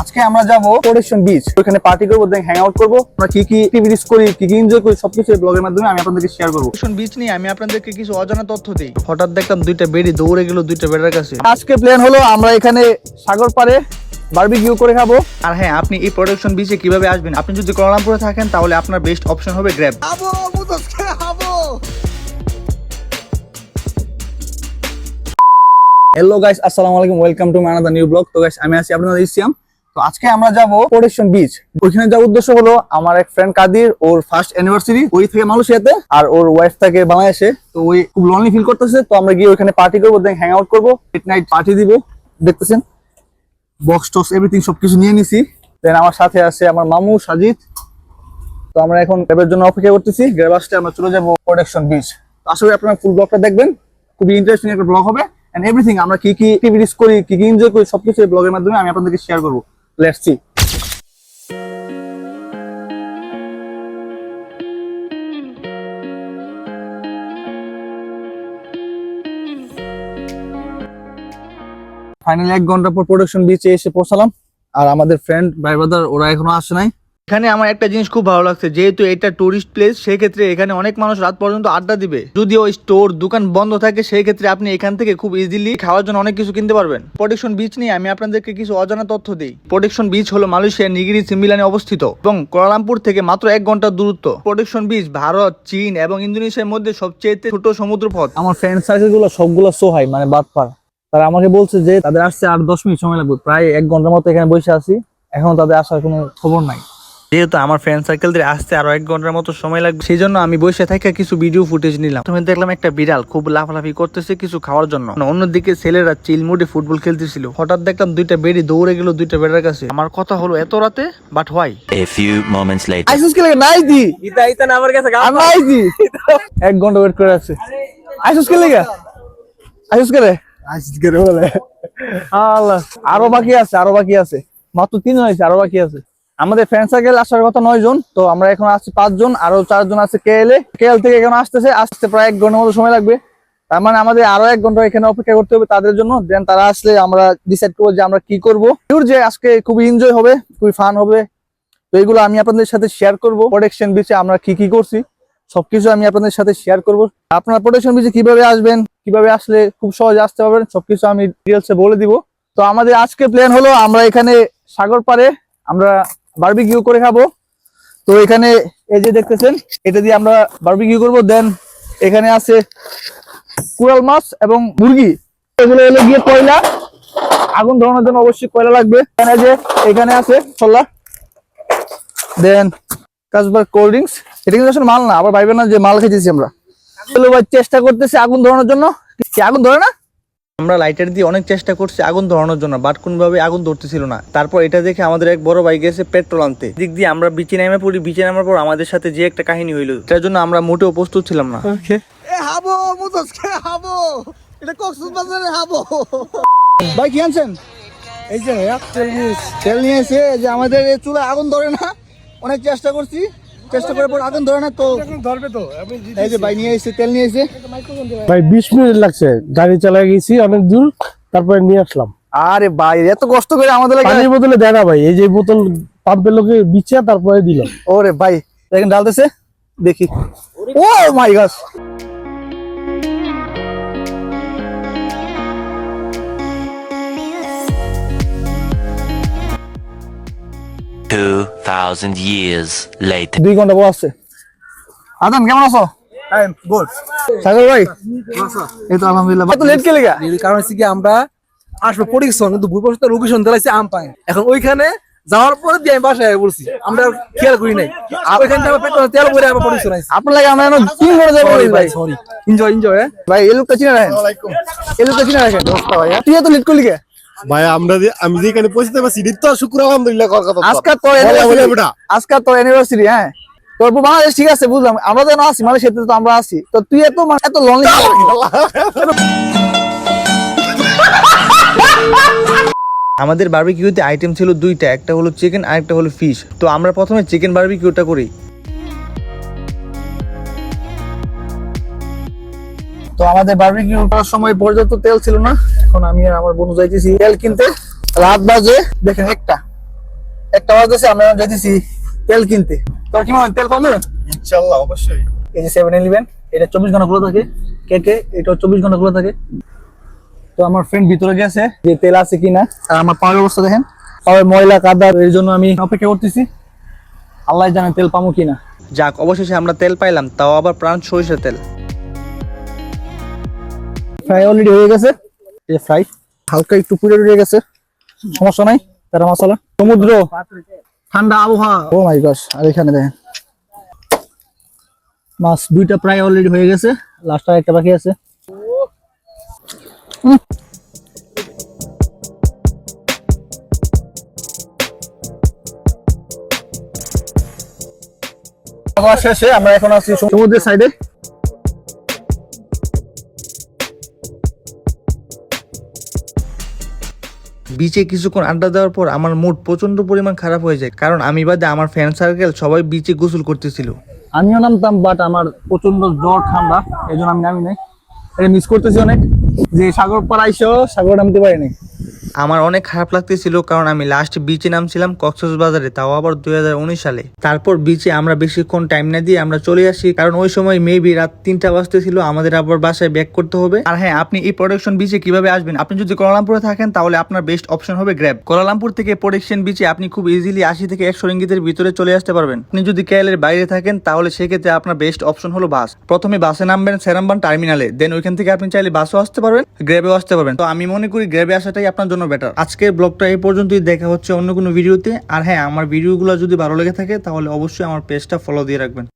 আজকে আমরা যাব প্রোটেকশন বিচ ওখানে পার্টি করব দেন হ্যাং আউট করব। আমরা কি কি অ্যাক্টিভিটিস করি কি কি এনজয় করি সবকিছু এই ব্লগের মাধ্যমে আমি আপনাদেরকে শেয়ার করব। ভীষণ বিচ নিয়ে আমি আপনাদেরকে কিছু অজানা তথ্য দিই। হঠাৎ দেখলাম দুইটা বেড়ি দৌড়ে গেল দুইটা বেড়ার কাছে। আজকে প্ল্যান হলো আমরা এখানে সাগর পাড়ে বারবিকিউ করে খাব। আর হ্যাঁ আপনি এই প্রোডাকশন বিচে কীভাবে আসবেন? আপনি যদি কোলালামপুরে থাকেন তাহলে আপনার বেস্ট অপশন হবে গ্র্যাব হ্যালো গাইস আসসালামু আলাইকুম welcome to my another new blog তো গাইস আমি আছি আপনাদের ইসিয়াম। তো আজকে আমরা যাব প্রোটেকশন বিচ ওইখানে যাওয়ার উদ্দেশ্য হলো আমার এক ফ্রেন্ড কাদির, ওর ফার্স্ট অ্যানিভার্সারি ওই থেকে মালয়েশিয়াতে, আর ওর ওয়াইফ থাকে বাংলাদেশে। তো ওই খুব লনলি ফিল করতেছে, তো আমরা গিয়ে ওইখানে পার্টি করব দেন হ্যাং আউট করব মিড নাইট পার্টি দিব, দেখতেছেন? বক্স টক্স এভরিথিং সবকিছু নিয়ে নিছি। দেন আমার সাথে আছে আমার মামু সাজিদ। তো আমরা এখন গ্র্যাবের জন্য অপেক্ষা করতেছি আসতে আমরা চলে যাব প্রোডাকশন বিচ আশা করি আপনারা ফুল ব্লগটা দেখবেন, খুবই ইন্টারেস্টিং একটা ব্লগ হবে। অ্যান্ড এভরিথিং আমরা কি কি অ্যাক্টিভিটিস করি, কি কি এনজয় করি, সবকিছু এই ব্লগের মাধ্যমে আমি আপনাদেরকে শেয়ার করব। লেটস ফাইনালি এক ঘণ্টা পর প্রোডাকশন বিচে এসে পৌঁছালাম। আর আমাদের ফ্রেন্ড ভাই ব্রাদার ওরা এখনও আসে নাই। এখানে আমার একটা জিনিস খুব ভালো লাগছে, যেহেতু এটা টুরিস্ট প্লেস সেই ক্ষেত্রে এখানে অনেক মানুষ রাত পর্যন্ত আড্ডা দিবে। যদি ওই স্টোর দোকান বন্ধ থাকে সেই ক্ষেত্রে আপনি এখান থেকে খুব ইজিলি খাওয়ার জন্য অনেক কিছু কিনতে পারবেন। প্রোটেকশন বিচ নিয়ে আমি আপনাদেরকে কিছু অজানা তথ্য দিই। প্রোটেকশন বিচ হলো মালয়েশিয়ার নিগিরি সিমিলানে অবস্থিত এবং কোয়ালালামপুর থেকে মাত্র এক ঘণ্টার দূরত্ব। প্রোটেকশন বিচ ভারত, চীন এবং ইন্দোনেশিয়ার মধ্যে সবচেয়ে ছোট সমুদ্র পথ আমার ফ্রেন্ড সার্কেলগুলো সবগুলো সোহাই মানে বাদপার তারা আমাকে বলছে যে তাদের আসছে আট দশ মিনিট সময় লাগবে। প্রায় এক ঘণ্টার মতো এখানে বসে আছি। এখন তাদের আসার কোনো খবর নাই। যেহেতু আমার ফ্রেন্ড সার্কেলদের আসতে আরও এক ঘণ্টার মতো সময় লাগবে সেই জন্য আমি বসে থেকে কিছু ভিডিও ফুটেজ নিলাম। তুমি দেখলাম একটা বিড়াল খুব লাফালাফি করতেছে কিছু খাওয়ার জন্য। অন্যদিকে ছেলেরা চিল মুডে ফুটবল খেলতেছিল। হঠাৎ দেখলাম দুইটা বেড়ি দৌড়ে গেল দুইটা বেড়ার কাছে। আমার কথা হলো এত রাতে? But why A few moments later. আইসুস লাগে? নাই দি। ইতা ইতা না আমার কাছে গাও নাই দি। এক ঘণ্টা ওয়েট করে আছে। আইসুস কে লাগে? আইসুস কে রে? আইসুস কে রে বলে। আল্লাহ। আরও বাকি আছে আরও বাকি আছে। মাত্র তিন হয়েছে আরও বাকি আছে। আমাদের ফ্রেন্ড সার্কেল আসার কথা নয় জন, তো আমরা এখন আসছি পাঁচজন আরও চারজন আছে কেএলএ কেএল থেকে এখন আসতেছে, আসতে প্রায় এক ঘণ্টার মতো সময় লাগবে। তার মানে আমাদের আরও এক ঘণ্টা এখানে অপেক্ষা করতে হবে তাদের জন্য। দেন তারা আসলে আমরা ডিসাইড করব যে আমরা কি করব। Sure যে আজকে খুবই এনজয় হবে, খুবই ফান হবে। তো এগুলো আমি আপনাদের সাথে শেয়ার করব। প্রোটেকশন বিচে আমরা কি কি করছি, সবকিছু আমি আপনাদের সাথে শেয়ার করব। আপনারা প্রোটেকশন বিচে কীভাবে আসবেন, কীভাবে আসলে খুব সহজে আসতে পারবেন, সবকিছু আমি ডিটেলসে বলে দিব। তো আমাদের আজকে প্ল্যান হলো, আমরা এখানে সাগর পাড়ে, আমরা বারবিকিউ করে খাব। তো এখানে এই যে দেখতেছেন, এটা দিয়ে আমরা বারবিকিউ করব। দেন এখানে আছে কুড়াল মাছ এবং মুরগি। এগুলো হলো গিয়ে কয়লা। আগুন ধরানোর জন্য অবশ্যই কয়লা লাগবে। এখানে যে, এখানে আছে ছোলা। দেন কাজবার কোল্ড ড্রিঙ্কস এটা কিন্তু আসলে মাল না, আবার ভাইবেন না যে মাল খেয়েছি আমরা। ভাই, চেষ্টা করতেছি আগুন ধরানোর জন্য। কি, আগুন ধরে না? আমরা লাইটার দিয়ে অনেক চেষ্টা করছি আগুন ধরানোর জন্য বাট কোনভাবে আগুন ধরতেছিল না। তারপর এটা দেখে আমাদের এক বড় ভাই গেছে পেট্রোল আনতে। দিক দিয়ে আমরা বিচে নেমে পড়ি বিচে নামার পর আমাদের সাথে যে একটা কাহিনী হইল এটার জন্য আমরা মোটেও প্রস্তুত ছিলাম না। ভাই কি আনছেন? এই যে তেল নিয়ে এসে যে আমাদের এই চুলায় আগুন ধরে না অনেক চেষ্টা করছি। চেষ্টা পর আগুন ধরে না তো? ধরবে তো এই যে ভাই নিয়ে এসে তেল নিয়ে এসে ভাই 20 মিনিট লাগছে। গাড়ি চালিয়ে গেছি অনেক দূর তারপরে নিয়ে আসলাম। আরে ভাই এত কষ্ট করে আমাদের লাগে পানির বোতলে দেয় না ভাই এই যে বোতল পাম্পের লোকে বিছে তারপরে দিল। ওরে ভাই দেখেন ডালতেছে দেখি। ও মাই গস Two thousand years later. দুই ঘণ্টা বউ আছে আদান কেমন আছো? গুড সাগর ভাই এই তো আলহামদুলিল্লাহ এত লেট কে লেগা? এর কারণ হচ্ছে কি আমরা আসব পরিকশন কিন্তু ভুল বসতে লোকেশন দিলাইছে আম পায়। এখন ওইখানে যাওয়ার পরে দিয়ে আমি বাসায় বলছি আমরা আর খেয়াল করি নাই। ওইখান থেকে আমার পেট্রোল তেল ভরে আবার পরিকশন আইছি আপনার লাগে আমরা তিন ঘণ্টা যাব ভাই। সরি এনজয় এনজয় হ্যাঁ? ভাই এই লোকটা চিনে রাখেন। এই লোকটা চিনে রাখেন। তুই এত লেট করলি কে? ভাই আমরা আমি যে এখানে পৌঁছতে পারছি ঈদ তো শুক্র আলহামদুলিল্লাহ অ্যানিভার্সারি আজকাল তোর অ্যানিভার্সারি হ্যাঁ। তোর বাংলাদেশ ঠিক আছে বুঝলাম। আমরা যেন আসি মালয়েশিয়াতে তো আমরা আসি তো তুই এত মানে এত লনলি আমাদের বারবিকিউতে আইটেম ছিল দুইটা একটা হলো চিকেন আর একটা হলো ফিশ তো আমরা প্রথমে চিকেন বারবিকিউটা করি। তো আমাদের বারবিকিউ করার সময় পর্যাপ্ত তেল ছিল না। এখন আমি আর আমার বন্ধু যাইতেছি তেল কিনতে। রাত বাজে দেখেন একটা। একটা বাজতেছে আমরা যাইতেছি তেল কিনতে। তোর কি মনে হয় তেল পাবে ইনশাআল্লাহ অবশ্যই। এই যে সেভেন ইলেভেন এটা চব্বিশ ঘণ্টা খোলা থাকে। কে কে এটা চব্বিশ ঘণ্টা খোলা থাকে। তো আমার ফ্রেন্ড ভিতরে গেছে যে তেল আছে কিনা। আর আমার পাওয়ার অবস্থা দেখেন। পাওয়ার ময়লা কাদা এর জন্য আমি অপেক্ষা করতেছি। আল্লাহ জানে তেল পাবো কিনা। যাক অবশেষে আমরা তেল পাইলাম তাও আবার প্রাণ সরিষার তেল। ফ্রাই অলরেডি হয়ে গেছে। এই ফ্রাই হালকা একটু পুড়ে উড়ে গেছে। সমস্যা নাই, তারা মশলা। সমুদ্র, ঠান্ডা আবহাওয়া। ও মাই গস আর এখানে দেখেন। মাছ দুইটা প্রায় অলরেডি হয়ে গেছে লাস্ট আর একটা বাকি আছে। শেষে আমরা এখন আছি সমুদ্রের সাইডে বিচে কিছুক্ষণ আড্ডা দেওয়ার পর আমার মুড প্রচণ্ড পরিমাণ খারাপ হয়ে যায়। কারণ আমি বাদে আমার ফ্রেন্ড সার্কেল সবাই বিচে গোসল করতেছিল। আমিও নামতাম বাট আমার প্রচণ্ড জ্বর, ঠান্ডা এই জন্য আমি নামি নাই। এটা মিস করতেছি অনেক। যে সাগর পাড়াইছো সাগর নামতে পারিনি। আমার অনেক খারাপ লাগতেছিল কারণ আমি লাস্ট বিচে নামছিলাম কক্সবাজারে, তাও আবার দুই হাজার উনিশ সালে। তারপর বিচে আমরা বেশিক্ষণ টাইম না দিয়ে আমরা চলে আসি, কারণ ওই সময় মেবি রাত তিনটা বাজতেছিল, আমাদের আবার বাসায় ব্যাক করতে হবে। আর হ্যাঁ আপনি এই প্রোডাকশন বিচে কীভাবে আসবেন? আপনি যদি কোলালামপুরে থাকেন, তাহলে আপনার বেস্ট অপশন হবে গ্র্যাব কোলালামপুর থেকে প্রোডাকশন বিচে আপনি খুব ইজিলি আশি থেকে একশো রিঙ্গিতের ভিতরে চলে আসতে পারবেন। আপনি যদি কেএলের বাইরে থাকেন, তাহলে সেক্ষেত্রে আপনার বেস্ট অপশন হলো বাস প্রথমে বাসে নামবেন সেরামবান টার্মিনালে দেন ওইখান থেকে আপনি চাইলে বাসও আসতে পারবেন গ্র্যাবেও আসতে পারবেন। তো আমি মনে করি গ্র্যাবে আসাটাই আপনার জন্য বেটার আজকের ব্লগটা এই পর্যন্তই, দেখা হচ্ছে অন্য কোনো ভিডিওতে আর হ্যাঁ আমার ভিডিওগুলো যদি ভালো লেগে থাকে, তাহলে অবশ্যই আমার পেজটা ফলো দিয়ে রাখবেন।